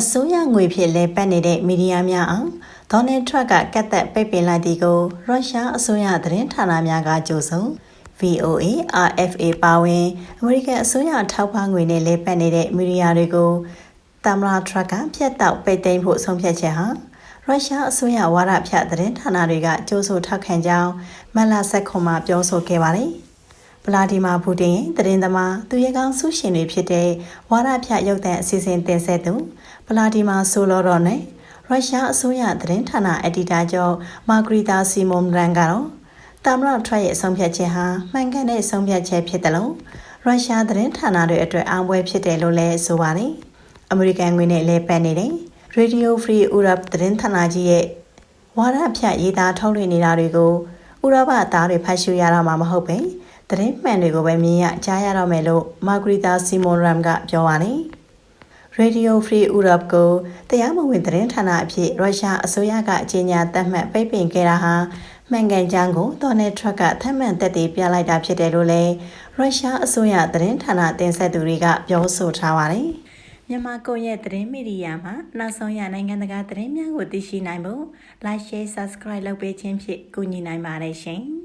အစိုးရငွေဖြင့်လဲပတ်နေတဲ့မီဒီယာများအောင်ဒေါ်နယ်ထရက်ကကတ်သက်ပိတ်ပင်လိုက်သည်ကိုရုရှားအစိုးရသတင်းဌာနများကကြိုဆို VOA RFA ပါဝင်အမေရိကန်အစိုးရထောက်ပံ့ငွေနဲ့လဲပတ်နေတဲ့မီဒီယာတွေကိုတမရာထရက်ကဖျက်တောက်ပိတ်သိမ်းဖို့ဆုံးဖြတ်ချက်ဟာရုရှားအစိုးရဝါဒဖြတ်သတင်းဌာနတွေကကြိုးဆိုထောက်ခံကြောင်းမက်လာဆက်ခွန်မှပြောဆိုခဲ့ပါတယ်။ ဗလာဒီမာပူတင်ရဲ့သတင်းသမားသူရဲကောင်းဆုရှင်တွေဖြစ်တဲ့ဝါဒဖြတ်ရုပ်သံအစီအစဉ်တင်ဆက်သူဗလာဒီမာဆိုလော်တော်နဲ့ရုရှားအစိုးရသတင်းဌာနအက်ဒီတာချုပ်မာဂရီတာစီမွန်ရန်ကတော့တာမရထရက်ရဲ့အဆုံးဖြတ်ချက်ဟာမှန်ကန်တဲ့အဆုံးဖြတ်ချက်ဖြစ်တယ်လို့ရုရှားသတင်းဌာနတွေအတွက်အောင်ပွဲဖြစ်တယ်လို့လည်းဆိုပါတယ်။အမေရိကန်ငွေနဲ့လဲပတ်နေတဲ့ Radio Free Europe သတင်းဌာနကြီးရဲ့ဝါဒဖြတ်ရေးသားထုတ်လွှင့်နေတာတွေကိုဥရောပသားတွေဖတ်ရှုရတော့မှာမဟုတ်ပဲ သတင်းမှန်တွေကိုပဲမြင်ရကြားရတော့မယ်လို့မာဂရီတာစီမွန်ရမ်ကပြောပါတယ်။ Radio Free Europe ကိုတရားမဝင်သတင်းဌာနအဖြစ်ရုရှားအစိုးရကအကြေညာသတ်မှတ်ပိတ်ပင်ခဲ့တာဟာမှန်ကန်ကြောင်းကိုဒေါ်နယ်ထရက်ကထပ်မံသက်သေပြလိုက်တာဖြစ်တယ်လို့လည်းရုရှားအစိုးရသတင်းဌာနတင်ဆက်သူတွေကပြောဆိုထားပါတယ်။မြန်မာကိုရဲ့သတင်းမီဒီယာမှာနောက်ဆုံးရနိုင်ငံတကာသတင်းများကိုသိရှိနိုင်ဖို့ Like Share Subscribe လုပ်ပေးခြင်းဖြင့်ကူညီနိုင်ပါတယ်ရှင်။